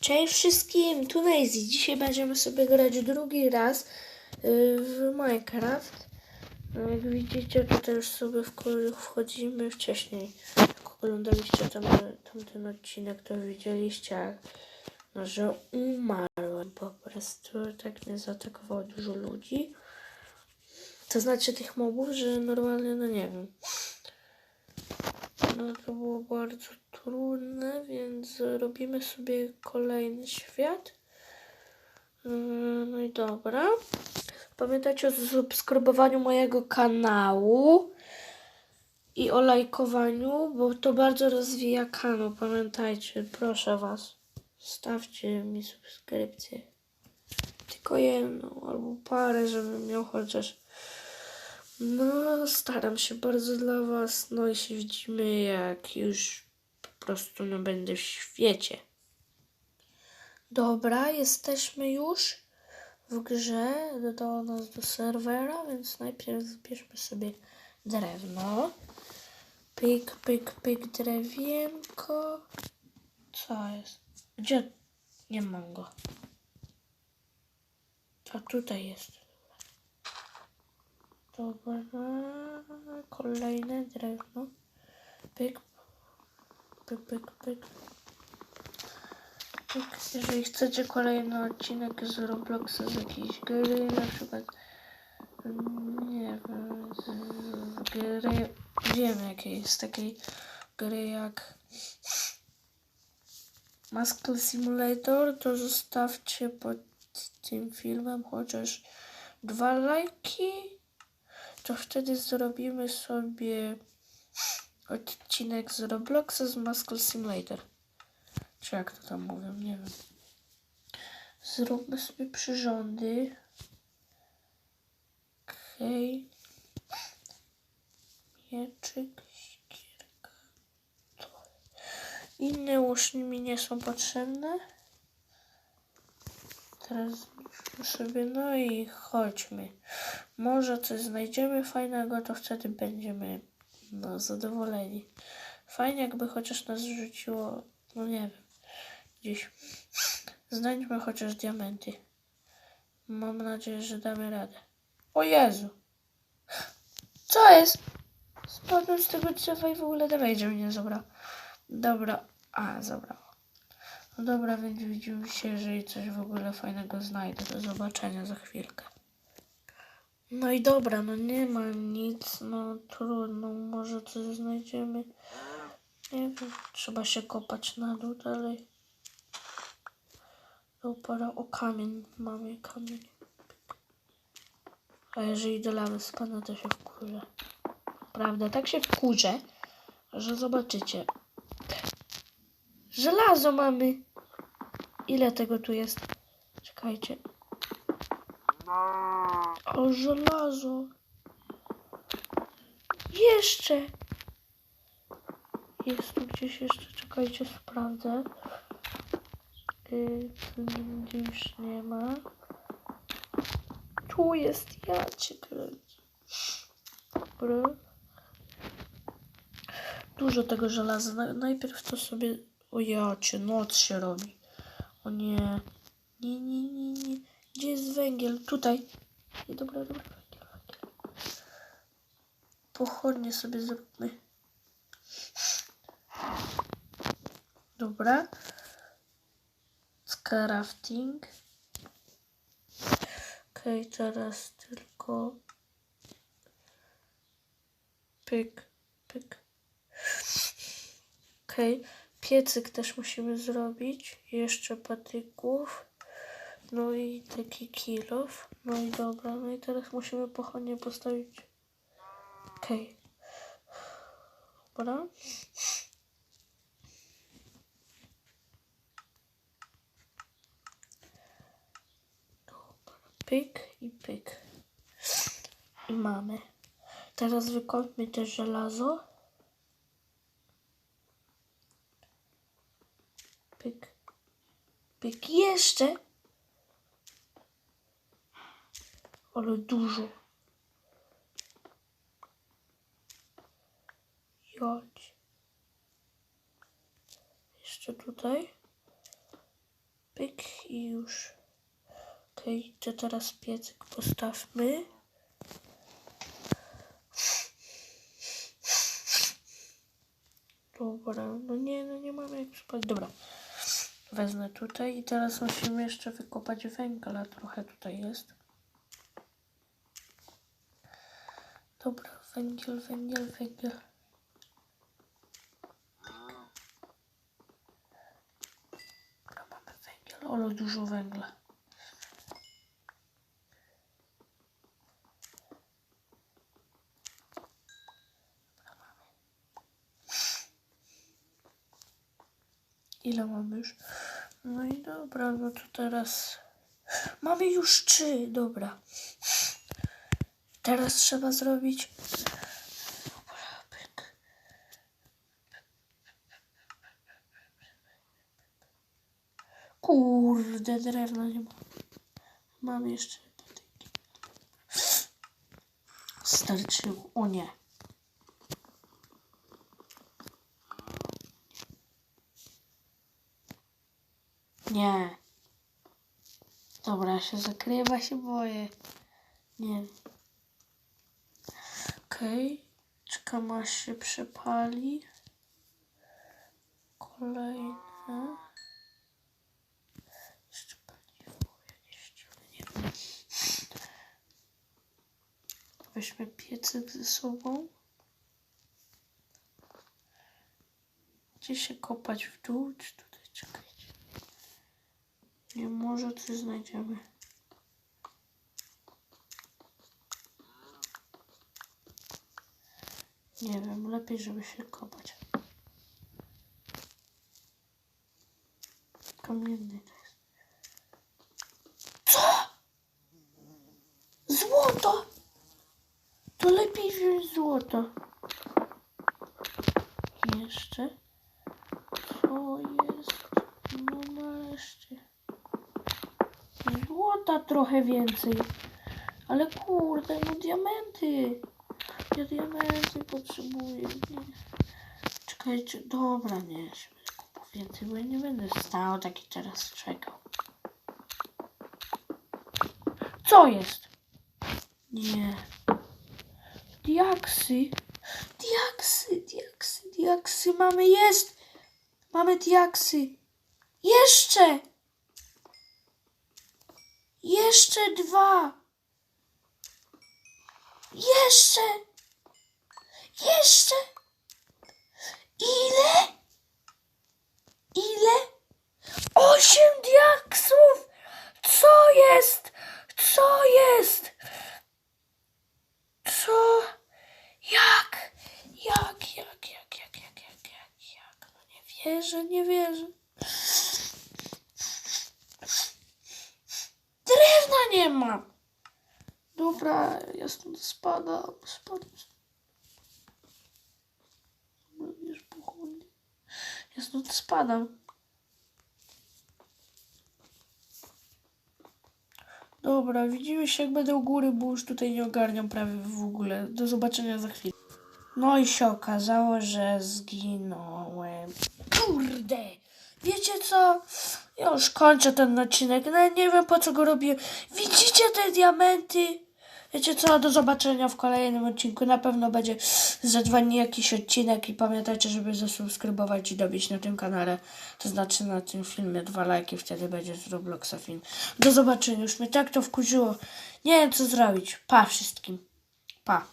Cześć wszystkim, tu Nazy. Dzisiaj będziemy sobie grać drugi raz y, w Minecraft. No, Jak widzicie, tutaj już sobie wchodzimy wcześniej. Jak oglądaliście tam, tamten odcinek, to widzieliście, jak, no, że umarłem po prostu. Tak mnie zaatakowało dużo ludzi. To znaczy tych mobów, że normalnie, no nie wiem. No to było bardzo trudne, więc robimy sobie kolejny świat. Yy, No i dobra. Pamiętajcie o subskrybowaniu mojego kanału i o lajkowaniu, bo to bardzo rozwija kanał. Pamiętajcie, proszę Was, stawcie mi subskrypcję. Tylko jedną albo parę, żebym miał chociaż no, staram się bardzo dla Was. No i się widzimy, jak już po prostu no, będę w świecie. Dobra, jesteśmy już w grze. Dodało nas do serwera, więc najpierw zbierzmy sobie drewno. Pyk, pyk, pyk, drewienko. Co jest? Gdzie? Nie mam go. A tutaj jest. Dobra, kolejne drewno. Pyk, pyk, pyk, pyk. pyk. Jeżeli chcecie kolejny odcinek z Robloxa, z jakiejś gry, na przykład, mm, nie wiem, z, gry, wiem jakiej, z takiej gry jak Muscle Simulator, to zostawcie pod tym filmem chociaż dwa lajki to wtedy zrobimy sobie odcinek z Robloxa z Muscle Simulator. Czy jak to tam mówią, nie wiem. Zróbmy sobie przyrządy. Okej. Mieczyk, sikierka. Inne łuszki mi nie są potrzebne. Teraz sobie, no i chodźmy. Może coś znajdziemy fajnego, to wtedy będziemy no, zadowoleni. Fajnie jakby chociaż nas rzuciło, no nie wiem, gdzieś. Znajdźmy chociaż diamenty. Mam nadzieję, że damy radę. O Jezu! Co jest? Spadłem z tego drzewa i w ogóle damage mnie zabrał. Dobra. A, zabrał. No dobra, więc widzimy się, jeżeli coś w ogóle fajnego znajdę. Do zobaczenia za chwilkę. No i dobra, no nie ma nic, no trudno, może coś znajdziemy. Nie wiem, trzeba się kopać na dół dalej. Dobra, o kamień, mamy kamień. A jeżeli do lawy spadnę, to się wkurzę. Prawda, tak się wkurzę, że zobaczycie. Żelazo mamy. Ile tego tu jest? Czekajcie. O, żelazo. Jeszcze. Jest tu gdzieś jeszcze. Czekajcie, sprawdzę. Yy, tu już nie ma. Tu jest ja cię kręcę. Dobra. Dużo tego żelaza. Na- Najpierw to sobie... O ja cię, noc się robi. O nie. Nie, nie, nie, nie. Gdzie jest węgiel? Tutaj. Nie, dobra, dobra. Węgiel, węgiel. Pochodnie sobie zróbmy. Dobra. Crafting. Okej, teraz tylko pyk, pyk. Okej, piecyk też musimy zrobić. Jeszcze patyków. No i taki kilof. No i dobra, no i teraz musimy pochodnie postawić. Okej. Dobra. Pyk i pyk. I mamy. Teraz wykopmy też żelazo. Pyk. Pyk. Jeszcze. Ale dużo. Jodź. Jeszcze tutaj. Pyk i już. Okej, to teraz piecyk postawmy. Dobra, no nie, no nie mamy jak spać. Dobra. Wezmę tutaj i teraz musimy jeszcze wykopać węgla. Trochę tutaj jest. Dobra, węgiel, węgiel, węgiel. Dobra, mamy węgiel, ale dużo węgla. Ile mamy już? No i dobra, no to teraz... Mamy już trzy, dobra. Teraz trzeba zrobić... Kurde, drewna nie ma. Mam jeszcze patyki. Starczyło. O nie. Nie. Dobra, się ja się boję. Nie. Okej. Czekam aż się przepali. Kolejne. Jeszcze paliwo ale nie. Weźmy piecyk ze sobą. Gdzie się kopać w dół, czy czekajcie? Nie, może coś znajdziemy. Nie wiem, lepiej, żeby się kopać. Kamienny to jest. Co? Złoto! To lepiej wziąć złoto. Jeszcze. Co jest? No nareszcie. Złota trochę więcej. Ale kurde, no diamenty. Ja diamenty potrzebuję. Czekajcie, dobra, nie, kupował więcej, bo ja nie będę stał taki teraz czekał. Co jest? Nie. Diaksy. Diaksy, diaksy, diaksy. Mamy, jest. Mamy diaksy. Jeszcze. Jeszcze dwa. Jeszcze. Jeszcze. Ile? Ile? Osiem diaksów. Co jest? Co jest? Co? Jak? Jak, jak, jak, jak, jak, jak, jak, jak? No nie wierzę, nie wierzę. Drewna nie ma. Dobra, ja stąd spadam, spadam. Już pochłodnie. Ja stąd spadam. Dobra, widzimy się jak będę u góry, bo już tutaj nie ogarniam prawie w ogóle. Do zobaczenia za chwilę. No i się okazało, że zginąłem. Kurde! Wiecie co? Ja już kończę ten odcinek. Nawet nie wiem po co go robię. Widzicie te diamenty? Wiecie co? Do zobaczenia w kolejnym odcinku. Na pewno będzie za dwa dni jakiś odcinek i pamiętajcie, żeby zasubskrybować i dobić na tym kanale. To znaczy na tym filmie dwa lajki, wtedy będzie z Robloxa film. Do zobaczenia. Już mnie tak to wkurzyło. Nie wiem co zrobić. Pa wszystkim. Pa.